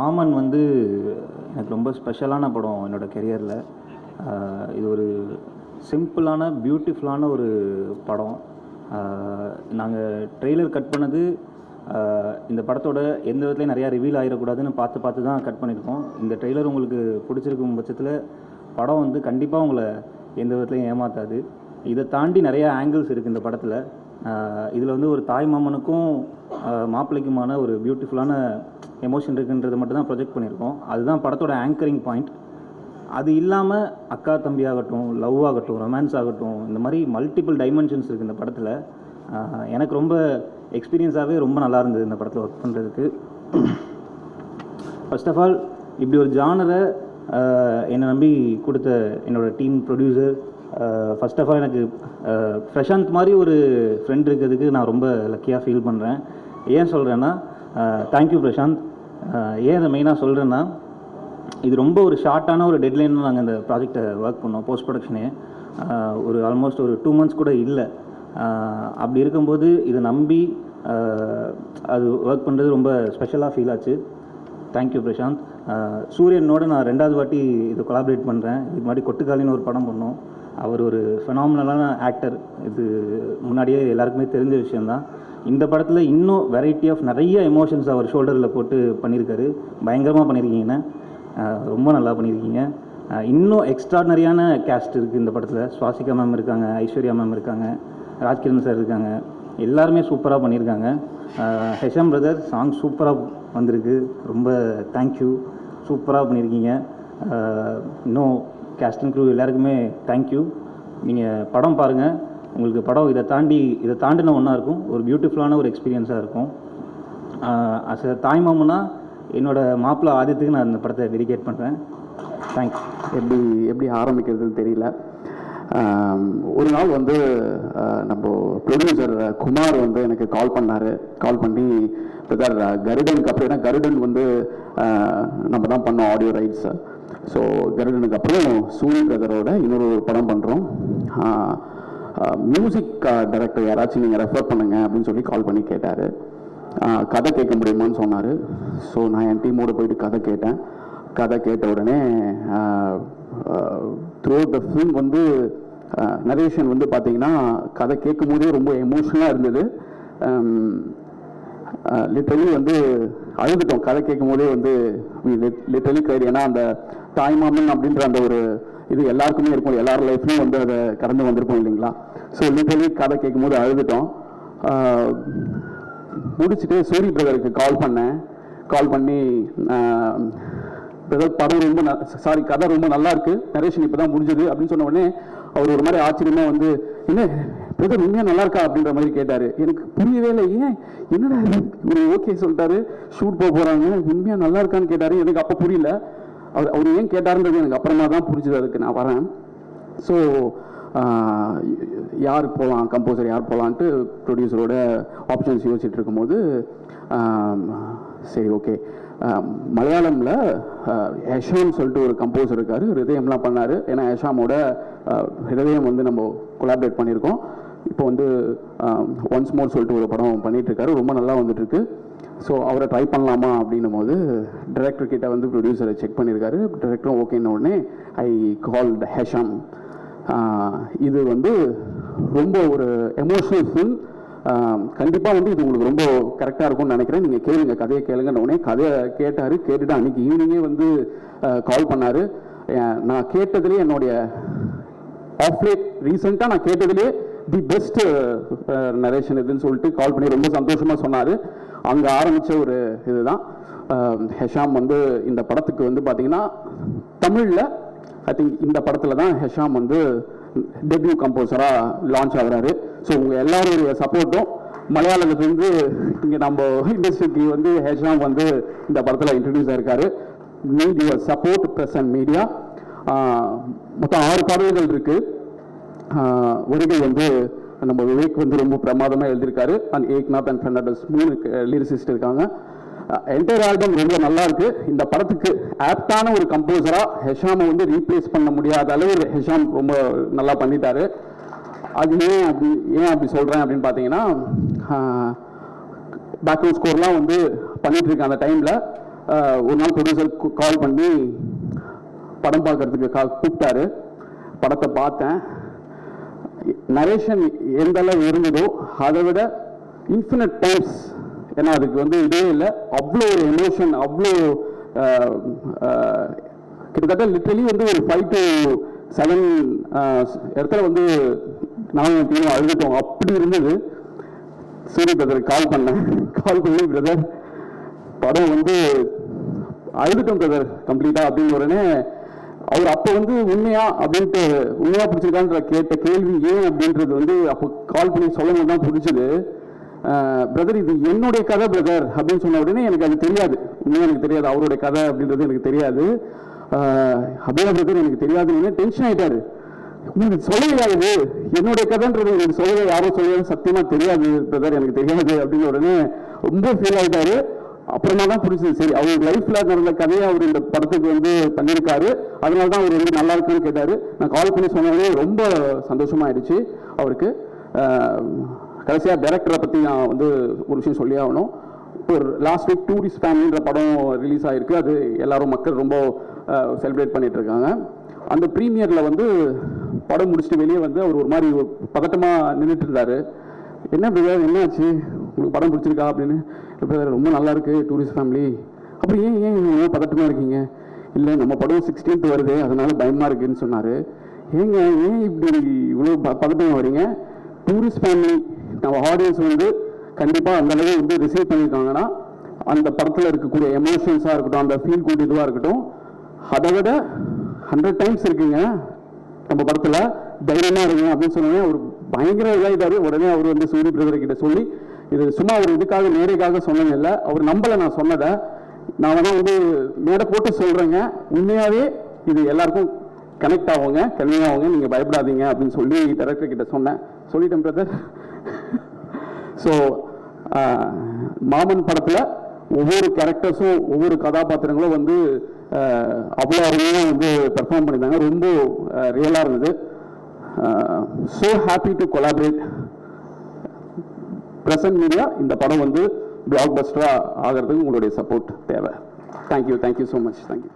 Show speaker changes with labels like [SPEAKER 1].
[SPEAKER 1] மாமன் வந்து எனக்கு ரொம்ப ஸ்பெஷலான படம் என்னோட கெரியரில் இது ஒரு சிம்பிளான பியூட்டிஃபுல்லான ஒரு படம். நாங்கள் ட்ரெய்லர் கட் பண்ணது இந்த படத்தோட எந்த விதத்துலையும் நிறையா ரிவீல் ஆகிடக்கூடாதுன்னு பார்த்து பார்த்து தான் கட் பண்ணியிருக்கோம். இந்த ட்ரெய்லர் உங்களுக்கு பிடிச்சிருக்கும் பட்சத்தில் படம் வந்து கண்டிப்பாக உங்களை எந்த விதத்துலையும் ஏமாத்தாது. இதை தாண்டி நிறையா ஆங்கிள்ஸ் இருக்குது இந்த படத்தில். இதில் வந்து ஒரு தாய் மாமனுக்கும் மாப்பிள்ளைக்குமான ஒரு பியூட்டிஃபுல்லான எமோஷன் இருக்குன்றது மட்டும் தான் ப்ரொஜெக்ட் பண்ணியிருக்கோம். அதுதான் படத்தோட ஆங்கரிங் பாயிண்ட் அது இல்லாமல் அக்கா தம்பி ஆகட்டும் லவ் ஆகட்டும் ரொமான்ஸ் ஆகட்டும் இந்த மாதிரி மல்டிபிள் டைமென்ஷன்ஸ் இருக்குது இந்த படத்தில். எனக்கு ரொம்ப எக்ஸ்பீரியன்ஸாகவே ரொம்ப நல்லா இருந்தது இந்த படத்தில் ஒர்க் பண்ணுறதுக்கு ஃபர்ஸ்ட் ஆஃப் ஆல் இப்படி ஒரு ஜானரை என்னை நம்பி கொடுத்த என்னோடய team producer first of all எனக்கு பிரஷாந்த் பிரசாந்த் மாதிரி ஒரு ஃப்ரெண்ட் இருக்கிறதுக்கு நான் ரொம்ப லக்கியாக ஃபீல் பண்ணுறேன் ஏன் சொல்கிறேன்னா தேங்க்யூ பிரசாந்த். ஏன் அதை மெயினாக சொல்கிறேன்னா இது ரொம்ப ஒரு ஷார்ட்டான ஒரு டெட்லைன் நாங்கள் இந்த ப்ராஜெக்டை ஒர்க் பண்ணோம் போஸ்ட் ப்ரொடக்ஷனே ஒரு ஆல்மோஸ்ட் ஒரு டூ மந்த்ஸ் கூட இல்லை. அப்படி இருக்கும்போது இதை நம்பி அது ஒர்க் பண்ணுறது ரொம்ப ஸ்பெஷலாக ஃபீல் ஆச்சு. Thank you Prasanth. சூரியனோட நான் ரெண்டாவது வாட்டி இது கொலாபரேட் பண்ணுறேன் இதுக்கு முன்னாடி கொட்டுக்காலின்னு ஒரு படம் பண்ணோம். அவர் ஒரு ஃபெனாமினலான ஆக்டர் இது முன்னாடியே எல்லாருக்குமே தெரிஞ்ச விஷயந்தான் இந்த படத்தில் இன்னும் வெரைட்டி ஆஃப் நிறைய எமோஷன்ஸ் அவர் ஷோல்டரில் போட்டு பண்ணியிருக்காரு பயங்கரமாக பண்ணியிருக்கீங்கண்ணா ரொம்ப நல்லா பண்ணியிருக்கீங்க இன்னும் எக்ஸ்ட்ராடனரியான கேஸ்ட் இருக்குது இந்த படத்தில். சுவாசிகா மேம் இருக்காங்க ஐஸ்வர்யா மேம் இருக்காங்க ராஜ்கிரண் சார் இருக்காங்க. எல்லாருமே சூப்பராக பண்ணியிருக்காங்க ஹெஷம் பிரதர் சாங் சூப்பராக வந்திருக்கு. ரொம்ப தேங்க்யூ சூப்பராக பண்ணியிருக்கீங்க இன்னும் கேஸ்ட் அண்ட் க்ரூ எல்லாருக்குமே தேங்க்யூ நீங்கள் படம் பாருங்கள் உங்களுக்கு படம் இதை தாண்டி இதை தாண்டின ஒன்றா இருக்கும். ஒரு பியூட்டிஃபுல்லான ஒரு எக்ஸ்பீரியன்ஸாக இருக்கும். அஸ் அ தாய் மாமனா என்னோட மாப்பிள்ள ஆதித்துக்கு நான் இந்த படத்தை டெடிகேட் பண்ணுறேன் தேங்க்ஸ்
[SPEAKER 2] எப்படி எப்படி ஆரம்பிக்கிறதுன்னு தெரியல. ஒரு நாள் வந்து நம்ம ப்ரொடியூசர் குமார் வந்து எனக்கு கால் பண்ணார். கால் பண்ணி பிரதர் கருடனுக்கு அப்புறம் ஏன்னா கருடன் வந்து நம்ம தான் பண்ணோம் ஆடியோ ரைட்ஸ் ஸோ கருடனுக்கு அப்புறம் சூரிய பிரதரோட இன்னொரு படம் பண்ணுறோம் மியூசிக் டைரக்டர் யாராச்சும் நீங்கள் ரெஃபர் பண்ணுங்க அப்படின்னு சொல்லி கால் பண்ணி கேட்டார். கதை கேட்க முடியுமான்னு சொன்னார். ஸோ நான் என் டீமோடு போயிட்டு கதை கேட்டேன். கதை கேட்ட உடனே த்ரூ த ஃபிலிம் வந்து நரேஷன் வந்து பார்த்தீங்கன்னா கதை கேட்கும் போதே ரொம்ப எமோஷனலாக இருந்தது. லிட்டரலி வந்து அழுதுட்டோம். கதை கேட்கும் போதே வந்து லிட்டரலி கைடு ஏன்னா அந்த தாய்மாமன் அப்படின்ற அந்த ஒரு இது எல்லாருக்குமே இருக்கும். எல்லார் லைஃப்லையும் வந்து அதை கடந்து வந்திருப்போம் இல்லைங்களா? ஸோ லிட்டலி கதை கேட்கும் போது அழுதுட்டோம் முடிச்சுட்டு சூரி பிரதருக்கு கால் பண்ணேன். கால் பண்ணி பிரதர் படம் ரொம்ப சாரி கதை ரொம்ப நல்லா இருக்கு. நரேஷன் இப்போ தான் முடிஞ்சது அப்படின்னு சொன்ன உடனே அவர் ஒரு மாதிரி ஆச்சரியமாக வந்து என்ன பிரதர் உண்மையாக நல்லா இருக்கா? அப்படின்ற மாதிரி கேட்டார். எனக்கு புரியவே இல்லை. ஏன்? என்னடா இது? இவரு ஓகே சொல்லிட்டாரு. ஷூட் போக போகிறாங்க உண்மையாக நல்லா இருக்கான்னு கேட்டார். எனக்கு அப்போ புரியல. அவர் அவர் ஏன் கேட்டாருன்றது எனக்கு அப்புறமா தான் புரிஞ்சது அதுக்கு நான் வரேன். ஸோ யார் போகலாம் கம்போசர் யார் போகலான்ட்டு ப்ரொடியூசரோட ஆப்ஷன்ஸ் யோசிச்சுட்டு இருக்கும்போது சரி ஓகே மலையாளமில் யஷாம் சொல்லிட்டு ஒரு கம்போசர் இருக்கார் ஹிருதயம்லாம் பண்ணார். ஏன்னா யஷாமோட ஹிருதயம் வந்து நம்ம கொலாபரேட் பண்ணியிருக்கோம். இப்போ வந்து ஒன்ஸ் மோர் சொல்லிட்டு ஒரு படம் பண்ணிகிட்ருக்காரு ரொம்ப நல்லா வந்துட்டுருக்கு ஸோ அவரை ட்ரை பண்ணலாமா அப்படின்னும் போது டைரக்டர் கிட்ட வந்து ப்ரொடியூசரை செக் பண்ணியிருக்காரு. டிரெக்டரும் ஓகேன்ன உடனே ஐ கால் ஹேஷாம் இது வந்து ரொம்ப ஒரு எமோஷனல் ஃபில் கண்டிப்பாக வந்து இது உங்களுக்கு ரொம்ப கரெக்டாக இருக்கும்னு நினைக்கிறேன். நீங்கள் கேளுங்க கதையை கேளுங்கன்னு உடனே கதையை கேட்டார். கேட்டுட்டு அன்னைக்கு ஈவினிங்கே வந்து கால் பண்ணார். நான் கேட்டதுலேயே என்னுடைய ஆஃப்லேட் ரீசெண்டாக நான் கேட்டதுலேயே தி பெஸ்ட் நரேஷன் இதுன்னு சொல்லிட்டு கால் பண்ணி ரொம்ப சந்தோஷமாக சொன்னார். அங்கே ஆரம்பித்த ஒரு இதுதான். ஹெஷாம் வந்து இந்த படத்துக்கு வந்து பார்த்தீங்கன்னா தமிழில் ஐ திங்க் இந்த படத்தில் தான் ஹெஷாம் வந்து டெபியூ கம்போசராக லான்ச் ஆகிறாரு. ஸோ உங்கள் எல்லாருடைய சப்போர்ட்டும் மலையாளத்துலேருந்து இங்கே நம்ம இண்டஸ்ட்ரிக்கு வந்து ஹெஷாம் வந்து இந்த படத்தில் இன்ட்ரடியூஸ் ஆயிருக்காரு. Need your support press and media மொத்தம் ஆறு பாடல்கள் இருக்குது வருகை வந்து நம்ம விவேக் வந்து ரொம்ப பிரமாதமாக எழுதியிருக்காரு. அண்ட் ஏக்நாத் அண்ட் ஃபெர்னாண்டஸ் மூணு லிரிசிஸ்ட் இருக்காங்க. என்டையர் ஆல்பம் ரொம்ப நல்லா இருக்கு. இந்த படத்துக்கு ஆப்டான ஒரு கம்போசரா ஹெஷாமை வந்து ரீப்ளேஸ் பண்ண முடியாத அளவு ஹெஷாம் ரொம்ப நல்லா பண்ணிட்டாரு. அது ஏன் அப்படி ஏன் அப்படி சொல்கிறேன் அப்படின்னு பார்த்தீங்கன்னா பேக்ரவுண்ட் ஸ்கோர்லாம் வந்து பண்ணிட்டு இருக்கேன் அந்த டைமில் ஒரு நாள் ப்ரொடியூசர் கால் பண்ணி படம் பார்க்கறதுக்கு கா கூப்பிட்டாரு. படத்தை பார்த்தேன். நரேஷன் எந்த அளவு இருந்ததோ அதை விட இன்ஃபினிட் டைம்ஸ் ஏன்னா அதுக்கு வந்து இதே இல்லை. அவ்வளோ ஒரு எமோஷன் அவ்வளோ கிட்டத்தட்ட லிட்டலி வந்து ஒரு ஃபைவ் டு செவன் இடத்துல வந்து நானும் என் டீமும் அழுதுட்டோம். அப்படி இருந்தது. சூரிய பிரதர் கால் பண்ணேன். கால் பண்ணி பிரதர் படம் வந்து அழுதுட்டோம் பிரதர் கம்ப்ளீட்டாக அப்படின்னு உடனே அவர் அப்போ வந்து உண்மையா அப்படின்ட்டு உண்மையா பிடிச்சிருக்கான்ற கேட்ட கேள்வி ஏன் அப்படின்றது வந்து அப்போ கால் பண்ணி சொல்லும் தான் பிடிச்சது. பிரதர் இது என்னுடைய கதை பிரதர் அப்படின்னு சொன்ன உடனே எனக்கு அது தெரியாது. உண்மையாக எனக்கு தெரியாது. அவருடைய கதை அப்படின்றது எனக்கு தெரியாது. அப்படியே பிரதர் எனக்கு தெரியாதுன்னு டென்ஷன் ஆயிட்டாரு. உங்களுக்கு சொல்லலையாது என்னுடைய கதைன்றது எனக்கு சொல்லவே யாரும் சொல்லவே சத்தியமா தெரியாது பிரதர் எனக்கு தெரியாது அப்படின்னு உடனே ரொம்ப ஃபீல் ஆயிட்டாரு. அப்புறமா தான் புரிஞ்சது. சரி அவர் லைஃப்ல நடந்த கதையை அவர் இந்த படத்துக்கு வந்து பண்ணியிருக்காரு அதனால தான் அவர் வந்து நல்லா இருக்குன்னு கேட்டாரு. நான் கால் பண்ணி சொன்னதே ரொம்ப சந்தோஷமா ஆயிடுச்சு அவருக்கு கடைசியாக டேரக்டரை பற்றி நான் வந்து ஒரு விஷயம் சொல்லி ஆகணும். ஒரு லாஸ்ட் வீக் டூரிஸ்ட் ஃபேமிலின்ற படம் ரிலீஸ் ஆகிருக்கு அது எல்லாரும் மக்கள் ரொம்ப செலிப்ரேட் பண்ணிட்டு இருக்காங்க. அந்த ப்ரீமியரில் வந்து படம் முடிச்சுட்டு வெளியே வந்து அவர் ஒரு மாதிரி ஒரு பதட்டமா நின்றுட்டு இருந்தார். என்ன பிரதர் என்னாச்சு? உங்களுக்கு படம் பிடிச்சிருக்கா அப்படின்னு? பிரதர் ரொம்ப நல்லா இருக்கு டூரிஸ்ட் ஃபேமிலி அப்புறம் ஏன் ஏன் இவ்வளோ பதட்டமாக இருக்கீங்க? இல்லை நம்ம படம் சிக்ஸ்டீன்த் வருது அதனால பயமா இருக்குன்னு சொன்னார். ஏங்க ஏன் இப்படி இவ்வளோ ப- பதட்டமா வரீங்க? டூரிஸ்ட் ஃபேமிலி நம்ம ஆடியன்ஸ் வந்து கண்டிப்பாக அந்தளவு வந்து ரிசீவ் பண்ணியிருக்காங்கன்னா அந்த படத்தில் இருக்கக்கூடிய எமோஷன்ஸாக இருக்கட்டும் அந்த ஃபீல் குட் இதுவாக இருக்கட்டும் அதை விட ஹண்ட்ரட் டைம்ஸ் இருக்குங்க நம்ம படத்தில் தைரியமாக இருங்க அப்படின்னு சொன்னோடனே அவர் பயங்கர இதாயிட்டாரு. உடனே அவர் வந்து சூரிய பிரதர் கிட்ட சொல்லி இது சும்மா ஒரு இதுக்காக நேரைக்காக சொன்னது இல்லை. அவர் நம்பலை நான் சொன்னதை. நான் வேணா வந்து மேடை போட்டு சொல்கிறேங்க உண்மையாகவே இது எல்லாருக்கும் கனெக்ட் ஆகுங்க கன்வே ஆகுங்க. நீங்கள் பயப்படாதீங்க அப்படின்னு சொல்லி டேரக்டர் கிட்ட சொன்னேன். சொல்லிட்டேன் பிரதர் ஸோ மாமன் படத்தில் ஒவ்வொரு கேரக்டர்ஸும் ஒவ்வொரு கதாபாத்திரங்களும் வந்து அவ்வளோ அருமையாக வந்து பெர்ஃபார்ம் பண்ணியிருந்தாங்க. ரொம்ப ரியலாக இருந்தது. So happy to collaborate present media இந்த படம் வந்து பிளாக் பஸ்டராக ஆகிறதுக்கு உங்களுடைய சப்போர்ட் தேவை. Thank you thank you so much thank you